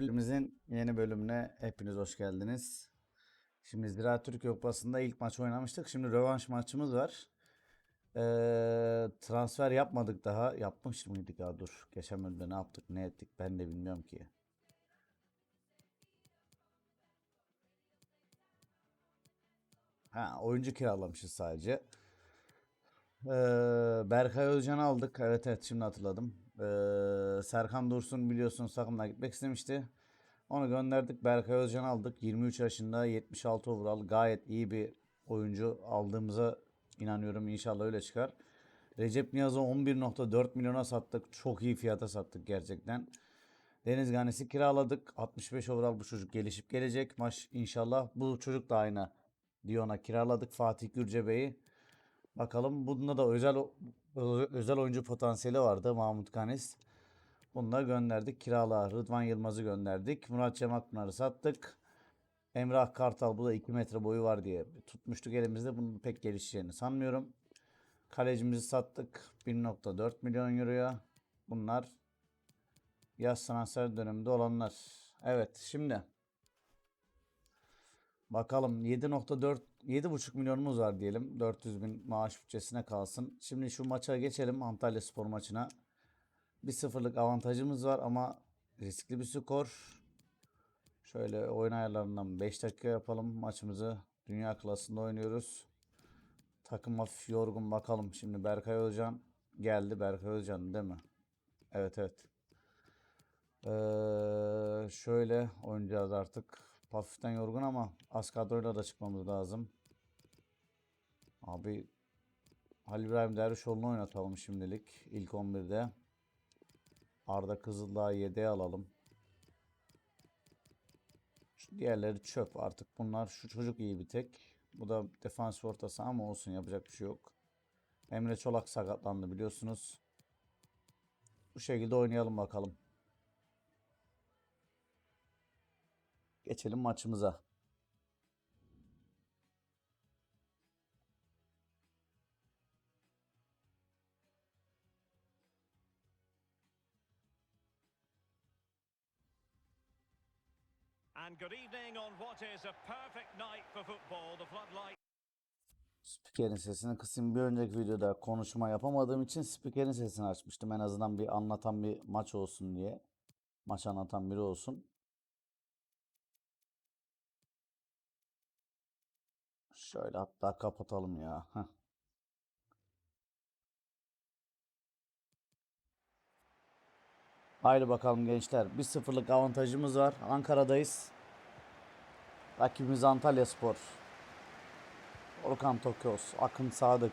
Bölümümüzün yeni bölümüne hepiniz hoş geldiniz. Şimdi Ziraat Türkiye Kupası'nda ilk maç oynamıştık. Şimdi rövanş maçımız var. Ee, transfer yapmadık daha. Yapmış mıydık ya dur. Geçen bölümde ne yaptık ne ettik ben de bilmiyorum ki. Ha oyuncu kiralamışız sadece. Ee, Berkay Özcan'ı aldık. Evet evet şimdi hatırladım. Ee, Serkan Dursun biliyorsunuz takımdan gitmek istemişti. Onu gönderdik. Berkay Özcan'ı aldık. 23 yaşında 76 overall. Gayet iyi bir oyuncu aldığımıza inanıyorum. İnşallah öyle çıkar. Recep Niyaz'ı 11.4 milyona sattık. Çok iyi fiyata sattık gerçekten. Deniz Ganesi kiraladık. 65 overall bu çocuk gelişip gelecek. Maç inşallah. Bu çocuk da aynı. Dion'a kiraladık. Fatih Gürcebe'yi. Bakalım bunda da özel özel oyuncu potansiyeli vardı Mahmut Kanis. Bunu da gönderdik. Kiralığa Rıdvan Yılmaz'ı gönderdik. Murat Cem Akpınar'ı sattık. Emrah Kartal bu da 2 metre boyu var diye tutmuştuk elimizde. Bunun pek gelişeceğini sanmıyorum. Kalecimizi sattık 1.4 milyon euroya. Bunlar yaz transfer döneminde olanlar. Evet şimdi Bakalım 7.4 7.5 milyonumuz var diyelim. 400 bin maaş bütçesine kalsın. Şimdi şu maça geçelim Antalya Spor maçına. Bir sıfırlık avantajımız var ama riskli bir skor. Şöyle oyun ayarlarından 5 dakika yapalım maçımızı. Dünya klasında oynuyoruz. Takım hafif yorgun bakalım. Şimdi Berkay Özcan geldi. Berkay Özcan değil mi? Evet evet. Ee, şöyle oynayacağız artık. Hafiften yorgun ama az kadroyla da çıkmamız lazım. Abi Halil İbrahim Dervişoğlu'nu oynatalım şimdilik. İlk 11'de. Arda Kızıldağ'ı 7'ye alalım. Şu diğerleri çöp artık. Bunlar şu çocuk iyi bir tek. Bu da defans ortası ama olsun yapacak bir şey yok. Emre Çolak sakatlandı biliyorsunuz. Bu şekilde oynayalım bakalım. Geçelim maçımıza. And good evening on what is a perfect night for football. The floodlight. Spikerin sesini kısayım. Bir önceki videoda konuşma yapamadığım için spikerin sesini açmıştım. En azından bir anlatan bir maç olsun diye. Maç anlatan biri olsun. Şöyle hatta kapatalım ya. Heh. Haydi bakalım gençler. 1-0'lık avantajımız var. Ankara'dayız. Rakibimiz Antalya Spor. Orkan Tokyos, Akın Sadık.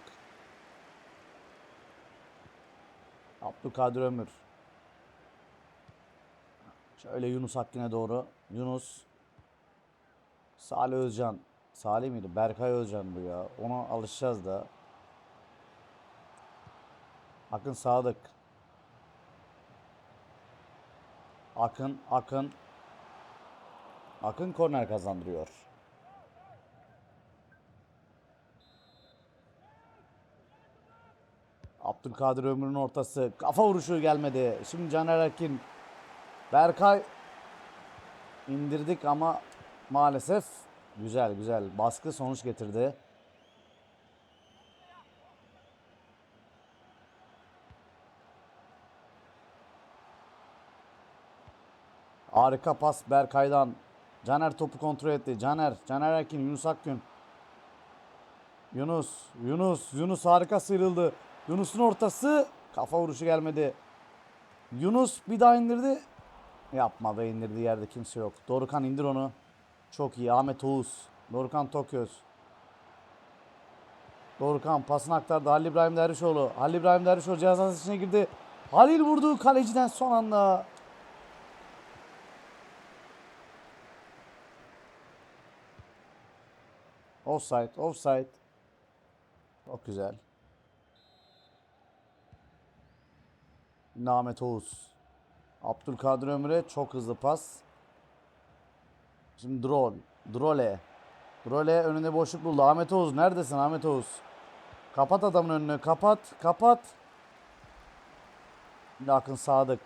Abdülkadir Ömür. Şöyle Yunus Akkin'e doğru. Yunus. Salih Özcan. Salih miydi? Berkay Özcan bu ya. Ona alışacağız da. Akın Sadık. Akın, Akın. Akın korner kazandırıyor. Abdülkadir Ömür'ün ortası. Kafa vuruşu gelmedi. Şimdi Caner Erkin. Berkay indirdik ama maalesef güzel güzel baskı sonuç getirdi. Harika pas Berkay'dan. Caner topu kontrol etti. Caner, Caner Erkin, Yunus Akgün. Yunus, Yunus, Yunus harika sıyrıldı. Yunus'un ortası kafa vuruşu gelmedi. Yunus bir daha indirdi. Yapma be indirdiği yerde kimse yok. Dorukan indir onu. Çok iyi. Ahmet Oğuz. Dorukan Toköz. Dorukan pasını aktardı. Halil İbrahim Dervişoğlu. Halil İbrahim Dervişoğlu cihazın içine girdi. Halil vurdu kaleciden son anda. Offside, offside. Çok güzel. Ahmet Oğuz. Abdülkadir Ömür'e çok hızlı pas. Şimdi Drol. Drole. Drole önünde boşluk buldu. Ahmet Oğuz neredesin Ahmet Oğuz? Kapat adamın önünü. Kapat. Kapat. Şimdi Akın Sadık.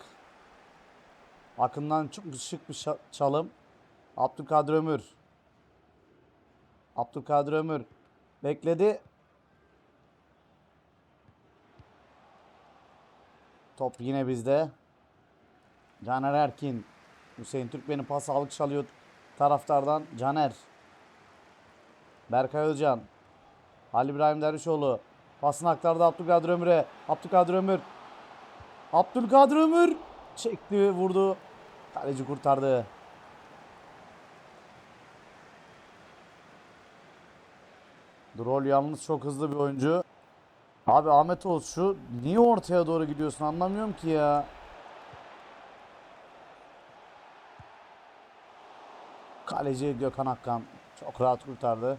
Akından çok şık bir çalım. Abdülkadir Ömür. Abdülkadir Ömür bekledi. Top yine bizde. Caner Erkin. Hüseyin Türkmen'in pas aldık çalıyor taraftardan. Caner. Berkay Özcan. Ali İbrahim Dervişoğlu. Pasını aktardı Abdülkadir Ömür'e. Abdülkadir Ömür. Abdülkadir Ömür. Çekti vurdu. Kaleci kurtardı. Drol yalnız çok hızlı bir oyuncu. Abi Ahmet Oğuz şu niye ortaya doğru gidiyorsun anlamıyorum ki ya. Kaleci Gökhan Akkan çok rahat kurtardı.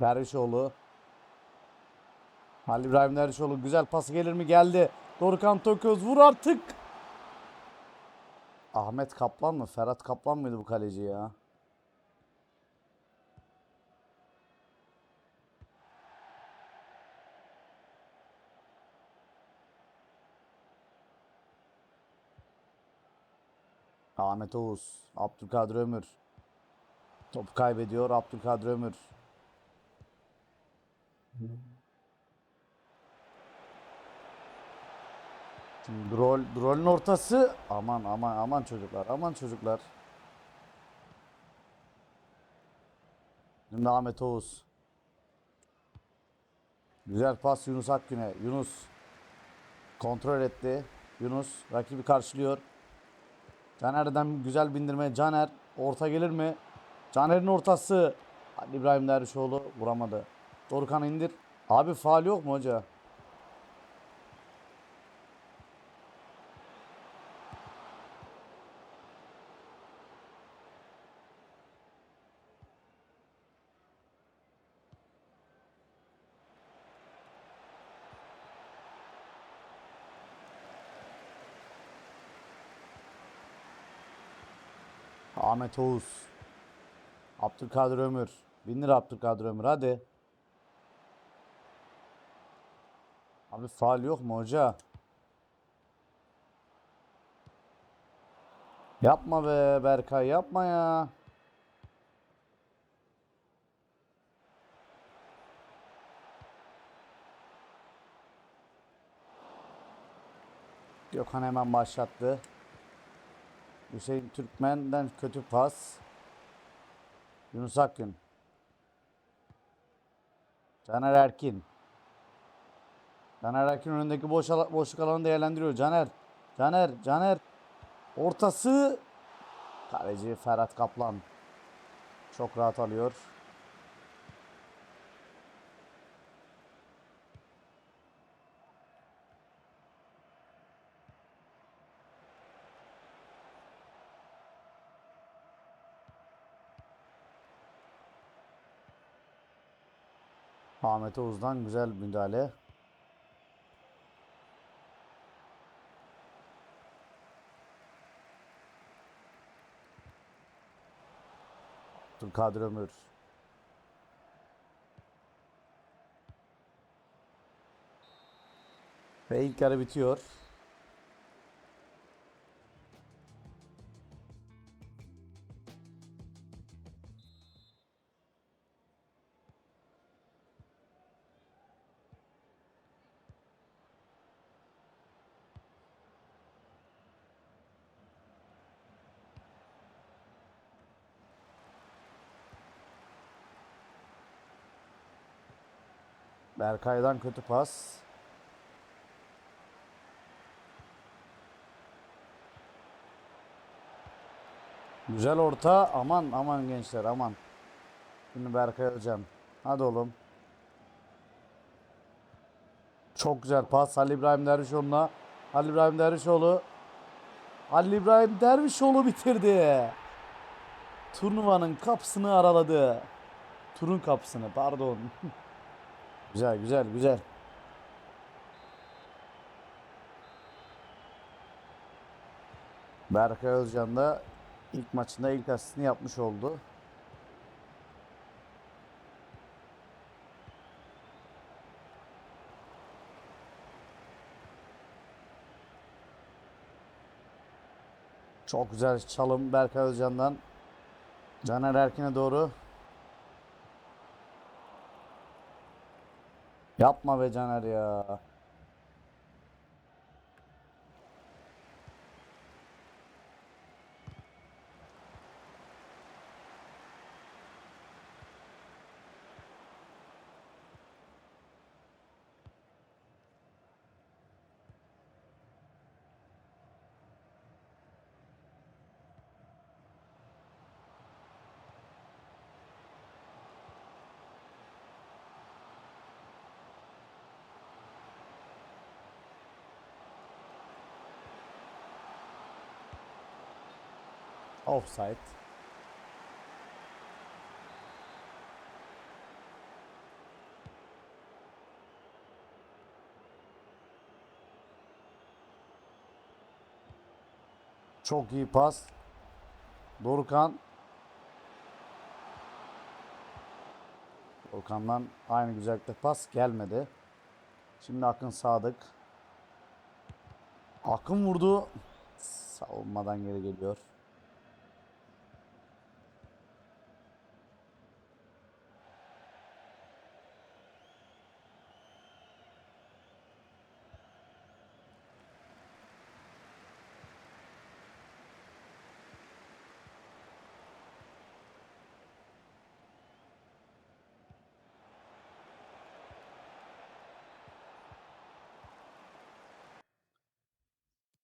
Dervişoğlu. Halil İbrahim Dervişoğlu güzel pası gelir mi? Geldi. Dorukhan Toköz vur artık. Ahmet Kaplan mı? Ferhat Kaplan mıydı bu kaleci ya? Ahmet Oğuz. Abdülkadir Ömür. Topu kaybediyor Abdülkadir Ömür. Şimdi Drol, Drol'ün ortası. Aman aman aman çocuklar. Aman çocuklar. Şimdi Ahmet Oğuz. Güzel pas Yunus Akgün'e. Yunus kontrol etti. Yunus rakibi karşılıyor. Caner'den güzel bindirme. Caner orta gelir mi? Caner'in ortası. İbrahim Dervişoğlu vuramadı. Dorukhan indir. Abi faal yok mu hoca? Ahmet Oğuz. Abdülkadir Ömür. Bindir Abdülkadir Ömür hadi. Abi faal yok mu hoca? Yapma be Berkay yapma ya. Gökhan hemen başlattı. Hüseyin Türkmen'den kötü pas. Yunus Akgün. Caner Erkin. Caner Erkin önündeki boş ala- boşluk alanı değerlendiriyor. Caner. Caner. Caner. Ortası. Kaleci Ferhat Kaplan. Çok rahat alıyor. Ahmet Oğuz'dan güzel müdahale. Abdülkadir Ömür. Ve ilk yarı bitiyor. Berkay'dan kötü pas. Güzel orta. Aman aman gençler aman. Şimdi Berkay Özcan. Hadi oğlum. Çok güzel pas. Halil İbrahim Dervişoğlu'na. Halil İbrahim Dervişoğlu. Halil İbrahim Dervişoğlu bitirdi. Turnuvanın kapısını araladı. Turun kapısını pardon. Güzel güzel güzel. Berkay Özcan da ilk maçında ilk asistini yapmış oldu. Çok güzel çalım Berkay Özcan'dan. Caner Erkin'e doğru. Yapma be Caner ya. Offside. Çok iyi pas. Dorukan. Dorukan'dan aynı güzellikte pas gelmedi. Şimdi Akın Sadık. Akın vurdu. Savunmadan geri geliyor.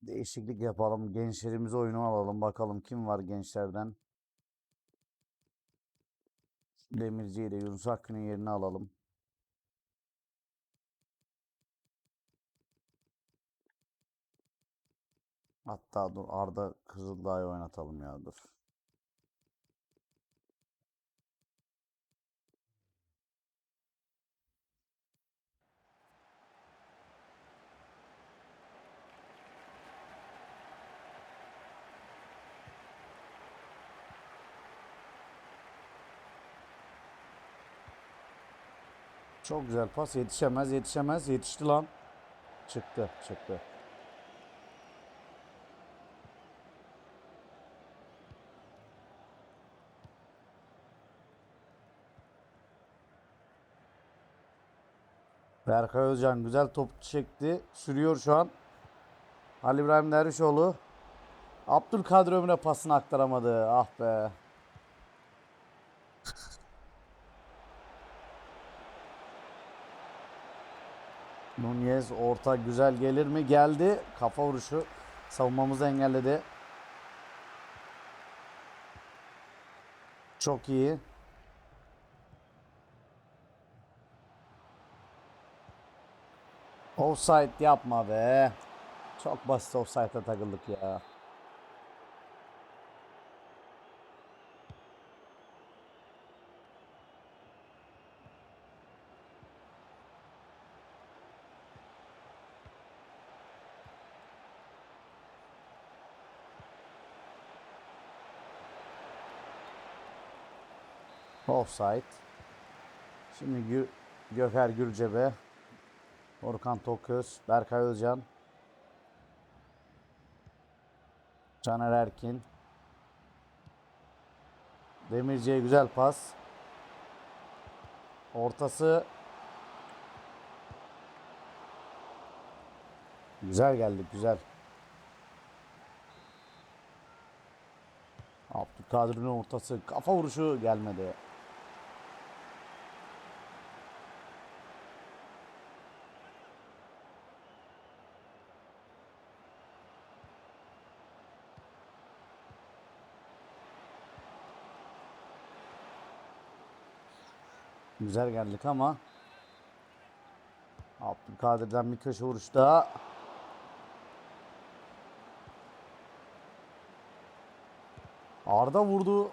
Değişiklik yapalım. Gençlerimizi oyunu alalım. Bakalım kim var gençlerden. Demirci ile Yunus Akgün'ün yerini alalım. Hatta dur Arda Kızıldağ'ı oynatalım ya dur. Çok güzel pas. Yetişemez, yetişemez. Yetişti lan. Çıktı, çıktı. Berkay Özcan güzel top çekti. Sürüyor şu an. Ali İbrahim Dervişoğlu. Abdülkadir Ömür'e pasını aktaramadı. Ah be. Nunez orta güzel gelir mi? Geldi. Kafa vuruşu. Savunmamızı engelledi. Çok iyi. Offside yapma be. Çok basit offside'a takıldık ya. Offside. Şimdi Gü Göker Gürcebe. Orkan Toköz. Berkay Özcan. Caner Erkin. Demirci'ye güzel pas. Ortası. Güzel geldik güzel. Abdülkadir'in ortası. Kafa vuruşu gelmedi. Güzel geldik ama Abdülkadir'den bir köşe vuruş daha. Arda vurdu.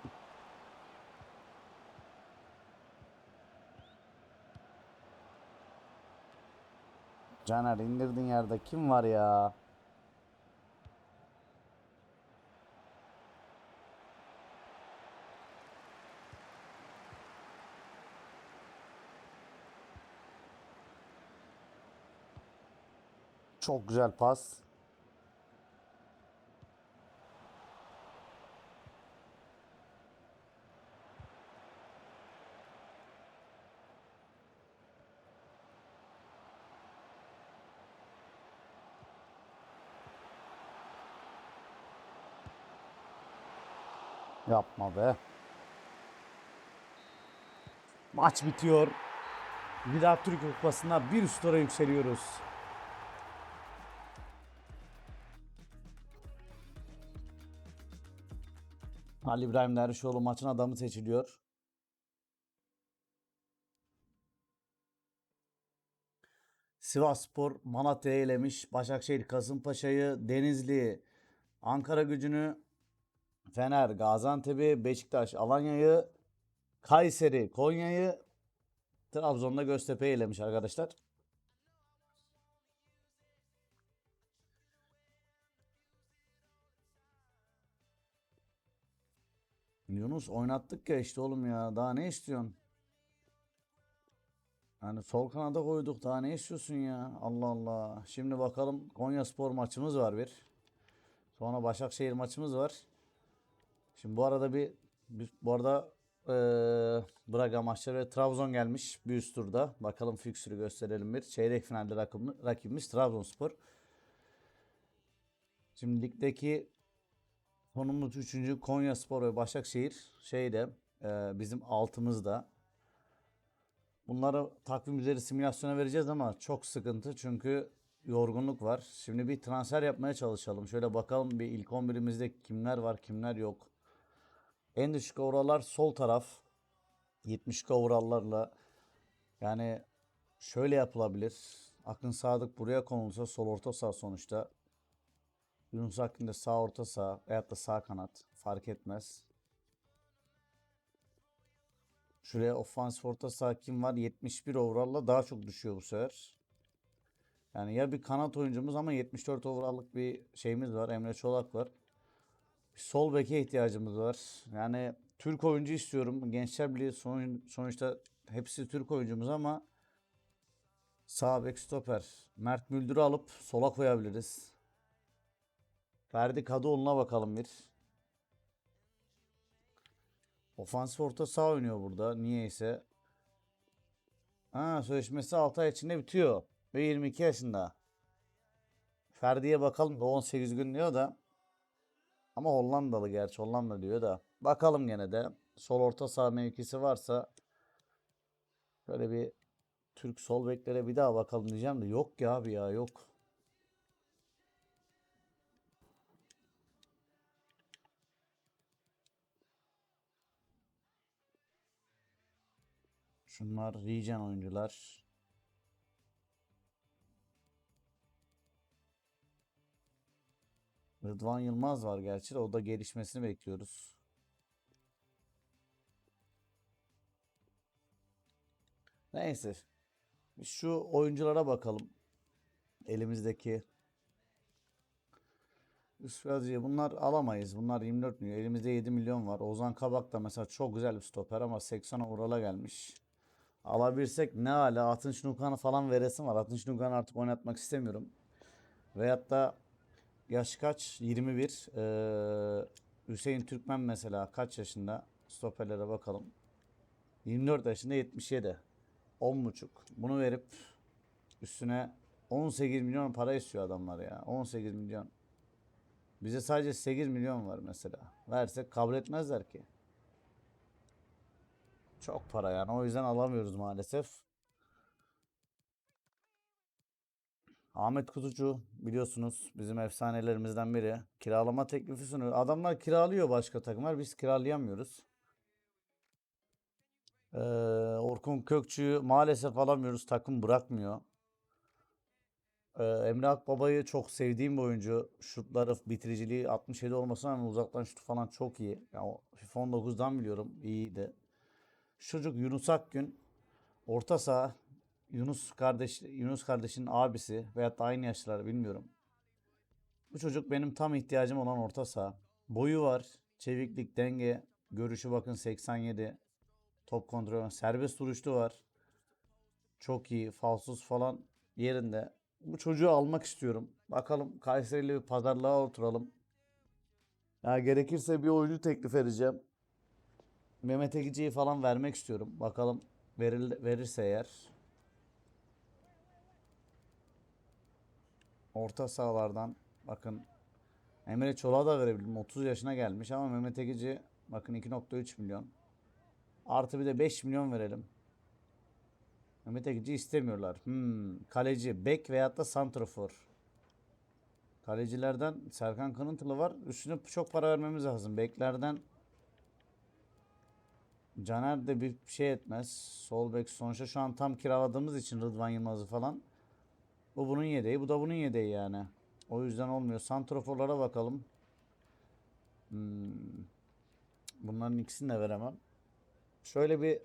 Caner indirdin yerde kim var ya? Çok güzel pas. Yapma be. Maç bitiyor. Bir daha Türkiye Kupası'na bir üst yükseliyoruz. Ali İbrahim Dervişoğlu maçın adamı seçiliyor. Sivasspor Malatya'yı elemiş. Başakşehir Kasımpaşa'yı, Denizli, Ankara gücünü, Fener, Gaziantep'i, Beşiktaş, Alanya'yı, Kayseri, Konya'yı, Trabzon'da Göztepe'yi elemiş arkadaşlar. Yunus oynattık ya işte oğlum ya. Daha ne istiyorsun? Yani sol kanada koyduk. Daha ne istiyorsun ya? Allah Allah. Şimdi bakalım Konyaspor maçımız var bir. Sonra Başakşehir maçımız var. Şimdi bu arada bir, bir- bu arada eee Braga maçları ve Trabzon gelmiş bir üst turda. Bakalım fiksürü gösterelim bir. Çeyrek finalde rakibimiz, rakibimiz Trabzonspor. Şimdi ligdeki konumuz 3. Konyaspor ve Başakşehir şeyde eee, bizim altımızda. Bunları takvim üzeri simülasyona vereceğiz ama çok sıkıntı çünkü yorgunluk var. Şimdi bir transfer yapmaya çalışalım. Şöyle bakalım bir ilk 11'imizde kimler var kimler yok. En düşük overall'lar sol taraf. 70 overall'larla yani şöyle yapılabilir. Akın Sadık buraya konulsa sol orta saha sonuçta. Yunus Akgün de sağ orta saha veyahut da sağ kanat fark etmez. Şuraya ofansif orta saha kim var? 71 overall'la daha çok düşüyor bu sefer. Yani ya bir kanat oyuncumuz ama 74 overall'lık bir şeyimiz var. Emre Çolak var. Bir sol beke ihtiyacımız var. Yani Türk oyuncu istiyorum. Gençler Birliği son, sonuçta hepsi Türk oyuncumuz ama sağ bek stoper. Mert Müldür'ü alıp sola koyabiliriz. Ferdi Kadıoğlu'na bakalım bir. Ofansif orta saha oynuyor burada. Niyeyse. Ha, sözleşmesi 6 ay içinde bitiyor. Ve 22 yaşında. Ferdi'ye bakalım da 18 gün diyor da. Ama Hollandalı gerçi Hollanda diyor da. Bakalım gene de. Sol orta saha mevkisi varsa şöyle bir Türk sol beklere bir daha bakalım diyeceğim de yok ya abi ya yok. Şunlar regen oyuncular. Rıdvan Yılmaz var gerçi de o da gelişmesini bekliyoruz. Neyse. Şu oyunculara bakalım. Elimizdeki. Üsfezciye bunlar alamayız. Bunlar 24 milyon. Elimizde 7 milyon var. Ozan Kabak da mesela çok güzel bir stoper ama 80 Ural'a gelmiş. Alabilsek ne hala Atın Şnukan'ı falan veresim var. Atın Şnukan'ı artık oynatmak istemiyorum. Veyahut da yaş kaç? 21. Ee, Hüseyin Türkmen mesela kaç yaşında? Stoperlere bakalım. 24 yaşında 77. 10.5. Bunu verip üstüne 18 milyon para istiyor adamlar ya. 18 milyon. Bize sadece 8 milyon var mesela. Versek kabul etmezler ki. Çok para yani. O yüzden alamıyoruz maalesef. Ahmet Kutucu biliyorsunuz bizim efsanelerimizden biri. Kiralama teklifi sunuyor. Adamlar kiralıyor başka takımlar. Biz kiralayamıyoruz. Ee, Orkun Kökçü'yü maalesef alamıyoruz. Takım bırakmıyor. Ee, Emre Akbaba'yı çok sevdiğim bir oyuncu. Şutları, bitiriciliği 67 olmasına rağmen uzaktan şutu falan çok iyi. Yani FIFA 19'dan biliyorum. iyiydi. Çocuk Yunus Akgün. Orta saha. Yunus kardeş Yunus kardeşin abisi veyahut da aynı yaşlılar bilmiyorum. Bu çocuk benim tam ihtiyacım olan orta saha. Boyu var. Çeviklik, denge, görüşü bakın 87. Top kontrolü, serbest vuruşlu var. Çok iyi. Falsuz falan yerinde. Bu çocuğu almak istiyorum. Bakalım Kayseri'yle bir pazarlığa oturalım. Ya gerekirse bir oyuncu teklif edeceğim. Mehmet Egici'yi falan vermek istiyorum. Bakalım veril, verirse eğer. Orta sahalardan bakın Emre Çolak'a da verebilirim. 30 yaşına gelmiş ama Mehmet Egici Bakın 2.3 milyon. Artı bir de 5 milyon verelim. Mehmet Ekici istemiyorlar. Hmm, kaleci, bek veyahut da santrafor. Kalecilerden Serkan Kanıntılı var. Üstüne çok para vermemiz lazım. Beklerden Caner de bir şey etmez. Sol bek sonuçta şu an tam kiraladığımız için Rıdvan Yılmaz'ı falan. Bu bunun yedeği, bu da bunun yedeği yani. O yüzden olmuyor. Santroforlara bakalım. Hmm. Bunların ikisini de veremem. Şöyle bir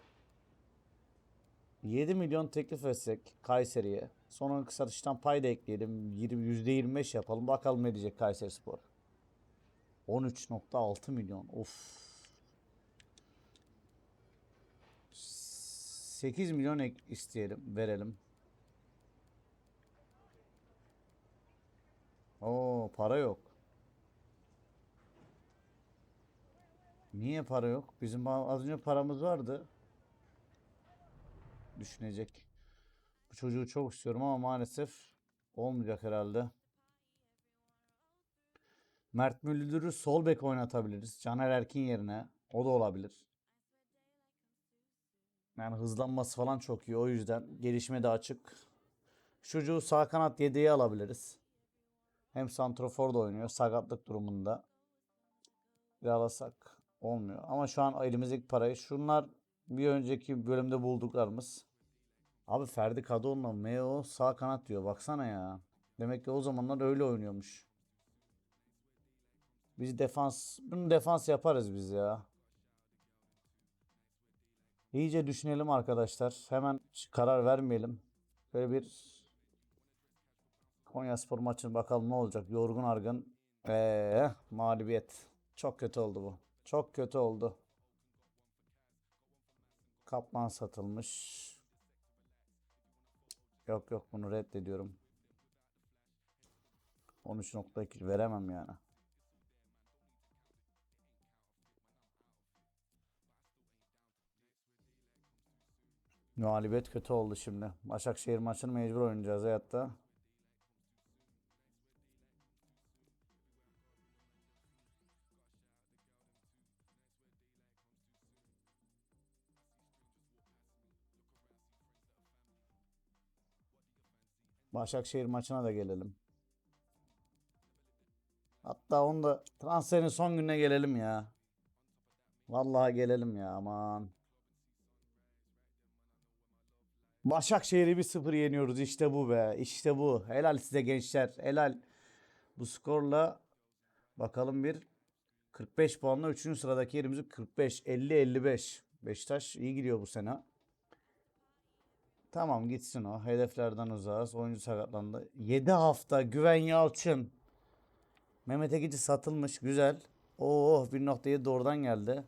7 milyon teklif etsek Kayseri'ye. Sonra satıştan pay da ekleyelim. 20, %25 yapalım. Bakalım ne diyecek Kayseri Spor. 13.6 milyon. Of. 8 milyon ek isteyelim. Verelim. Oo para yok. Niye para yok? Bizim az önce paramız vardı. Düşünecek. Bu çocuğu çok istiyorum ama maalesef olmayacak herhalde. Mert Müldür'ü sol bek oynatabiliriz. Caner Erkin yerine. O da olabilir. Yani hızlanması falan çok iyi. O yüzden gelişime de açık. Şu Çocuğu sağ kanat yedeği alabiliriz. Hem santrofor da oynuyor. Sakatlık durumunda. Kiralasak olmuyor. Ama şu an elimizdeki parayı şunlar bir önceki bölümde bulduklarımız. Abi Ferdi Kadıoğlu'na Meo sağ kanat diyor. Baksana ya. Demek ki o zamanlar öyle oynuyormuş. Biz defans, bunu defans yaparız biz ya. İyice düşünelim arkadaşlar. Hemen karar vermeyelim. Böyle bir Konyaspor maçına bakalım ne olacak. Yorgun argın. Eee mağlubiyet. Çok kötü oldu bu. Çok kötü oldu. Kaplan satılmış. Yok yok bunu reddediyorum. 13.2 veremem yani. Mağlubiyet kötü oldu şimdi. Başakşehir maçını mecbur oynayacağız hayatta. Başakşehir maçına da gelelim. Hatta onu da transferin son gününe gelelim ya. Vallahi gelelim ya aman. Başakşehir'i 1-0 yeniyoruz. İşte bu be. İşte bu. Helal size gençler. Helal. Bu skorla bakalım bir 45 puanla 3. sıradaki yerimizi 45 50 55. Beşiktaş iyi gidiyor bu sene. Tamam gitsin o. Hedeflerden uzağız. Oyuncu sakatlandı. 7 hafta Güven Yalçın. Mehmet Ekici satılmış. Güzel. Oo 1.7 doğrudan geldi.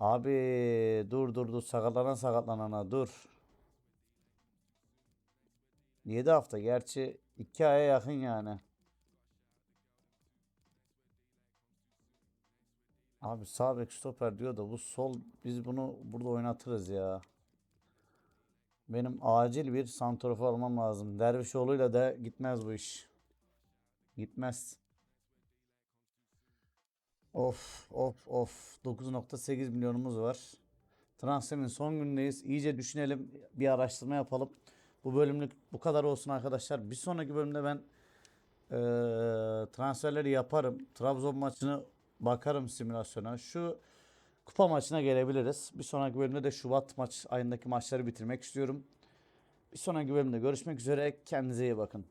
Abi dur dur dur sakatlanan sakatlanana dur. 7 hafta gerçi 2 aya yakın yani. Abi sağ bek stoper diyor da bu sol biz bunu burada oynatırız ya. Benim acil bir santrafor almam lazım. Dervişoğlu'yla da gitmez bu iş. Gitmez. Of of of 9.8 milyonumuz var. Transferin son günündeyiz. İyice düşünelim. Bir araştırma yapalım. Bu bölümlük bu kadar olsun arkadaşlar. Bir sonraki bölümde ben eee, transferleri yaparım. Trabzon maçını bakarım simülasyona. Şu kupa maçına gelebiliriz. Bir sonraki bölümde de Şubat maç ayındaki maçları bitirmek istiyorum. Bir sonraki bölümde görüşmek üzere. Kendinize iyi bakın.